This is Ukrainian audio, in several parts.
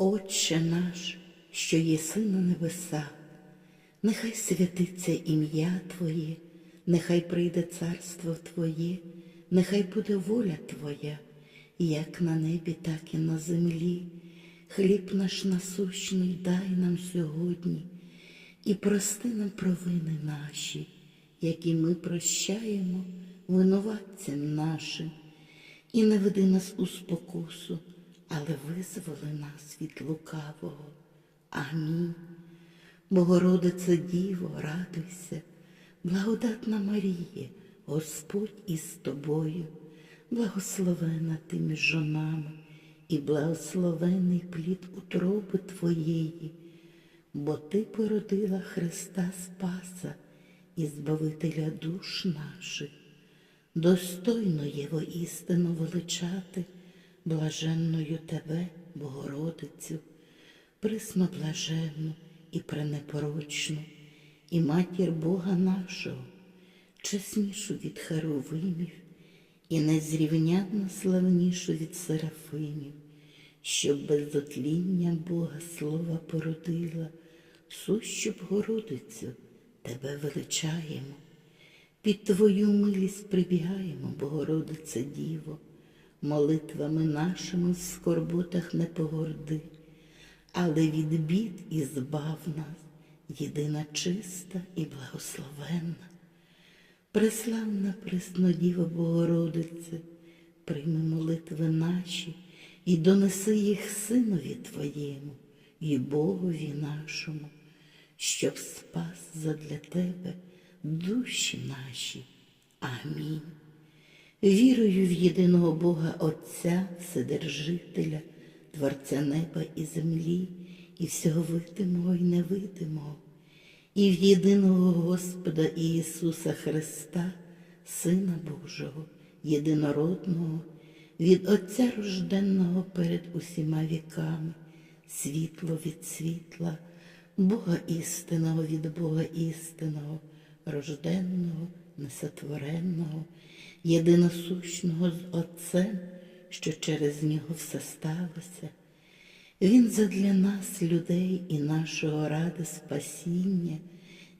Отче наш, що єси на небесах, нехай святиться ім'я Твоє, нехай прийде царство Твоє, нехай буде воля Твоя, як на небі, так і на землі. Хліб наш насущний дай нам сьогодні, і прости нам провини наші, які ми прощаємо винуватцям нашим, і не веди нас у спокусу, але визволи нас від лукавого. Амінь. Богородице Діво, радуйся, благодатна Маріє, Господь із тобою, благословена ти між жонами, і благословений плід утроби Твоєї, бо Ти породила Христа Спаса і Збавителя душ наших. Достойно є воістину величати блаженною Тебе, Богородицю, присноблаженну і пренепорочну, і матір Бога нашого, чеснішу від Херовимів і незрівнянно славнішу від Серафимів, щоб без отління Бога Слова породила, сущу Богородицю Тебе величаємо. Під Твою милість прибігаємо, Богородице Діво, молитвами нашими в скорботах не погорди, але від бід і збав нас, єдина чиста і благословенна. Преславна Преснодіва Богородице, прийми молитви наші і донеси їх Синові Твоєму і Богові нашому, щоб спас задля Тебе душі наші. Амінь. Вірую в єдиного Бога Отця, Вседержителя, Творця неба і землі, і всього видимого і невидимого, і в єдиного Господа Ісуса Христа, Сина Божого, єдинородного, від Отця рожденного перед усіма віками, світло від світла, Бога істинного від Бога істинного, рожденного, несотвореного, єдиносущного з Отцем, що через нього все сталося. Він задля нас, людей і нашого ради спасіння,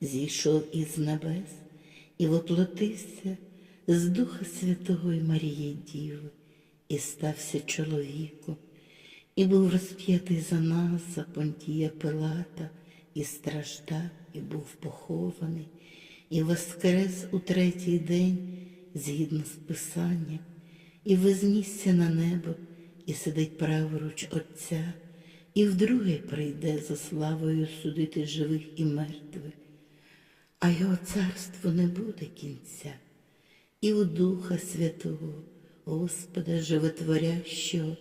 зійшов із небес і воплотився з Духа Святого і Марії Діви, і стався чоловіком, і був розп'ятий за нас, за понтія Пилата, і страждав, і був похований, і воскрес у третій день, згідно з Писанням, і вознісся на небо, і сидить праворуч Отця, і вдруге прийде за славою судити живих і мертвих, а його царство не буде кінця, і у Духа Святого, Господа Животворящого,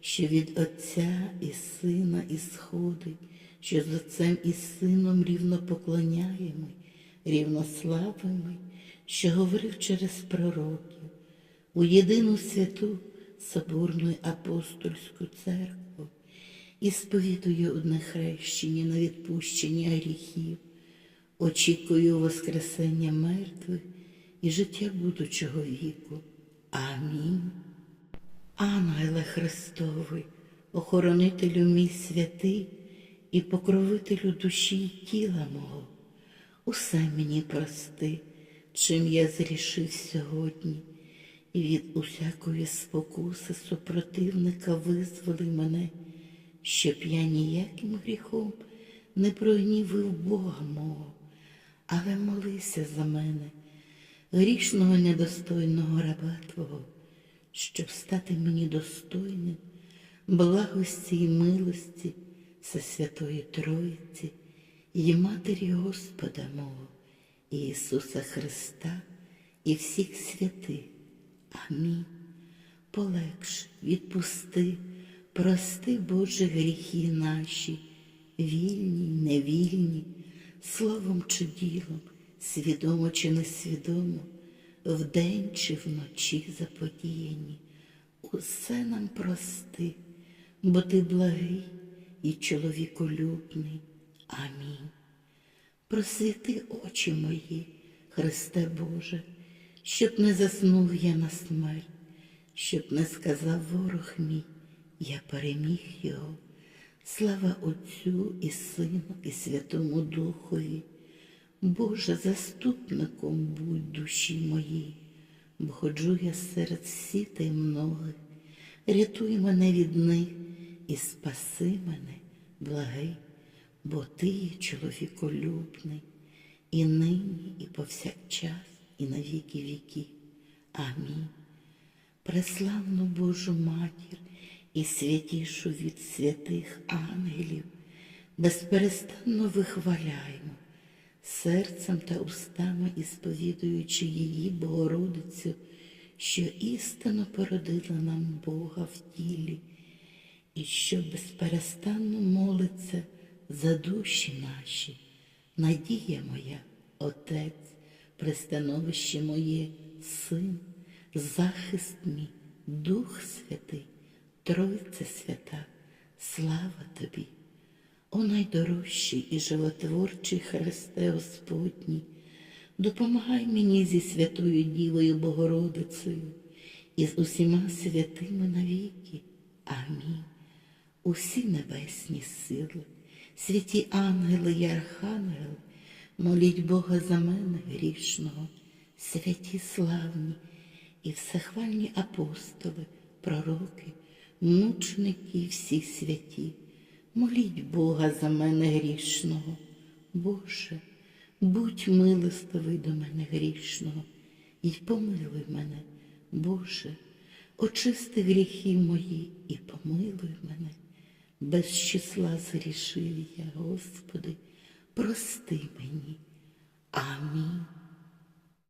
що від Отця і Сина ісходить, що з Отцем і Сином рівно поклоняємо, рівно славимо, що говорив через пророків, у єдину святу Соборну апостольську церкву і сповідую одне хрещення на відпущення гріхів, очікую Воскресення мертвих і життя будучого віку. Амінь. Ангеле Христовий, охоронителю мій святий і покровителю душі й тіла мого, усе мені прости, чим я зрішив сьогодні, і від усякої спокуси супротивника визволи мене, щоб я ніяким гріхом не прогнівив Бога мого, але молися за мене, грішного недостойного раба Твого щоб стати мені достойним благості і милості Всесвятої Троїці і Матері Господа мого, Ісуса Христа і всіх святих. Амінь. Полегш, відпусти, прости, Боже, гріхи наші, вільні, невільні, словом чи ділом, свідомо чи несвідомо, вдень чи вночі заподіяні. Усе нам прости, бо ти благий і чоловіколюбний. Амінь. Просвіти очі мої, Христе Боже, щоб не заснув я на смерть, щоб не сказав ворог мій, я переміг його. Слава Отцю і Сину, і Святому Духові. Боже, заступником будь душі моїй, бо ходжу я серед сітей многих, рятуй мене від них і спаси мене, благий, бо ти чоловіколюбний, і нині, і повсякчас, і на віки віки. Амінь. Преславну Божу Матір і святішу від святих ангелів, безперестанно вихваляємо, серцем та устами ісповідуючи її Богородицю, що істинно породила нам Бога в тілі, і що безперестанно молиться за душі наші, надія моя, Отець, пристановище моє, Син, захист мій, Дух Святий, Тройце свята, слава тобі, о найдорожчий і животворчий Христе Господній, допомагай мені зі святою Дівою Богородицею і з усіма святими навіки. Амінь. Усі небесні сили, святі ангели й архангели, моліть Бога за мене грішного, святі славні і всехвальні апостоли, пророки, мученики і всі святі. Моліть Бога за мене грішного. Боже, будь милостивий до мене грішного, і помилуй мене, Боже, очисти гріхи мої і помилуй мене. Без числа зрішив я, Господи, прости мені. Амінь.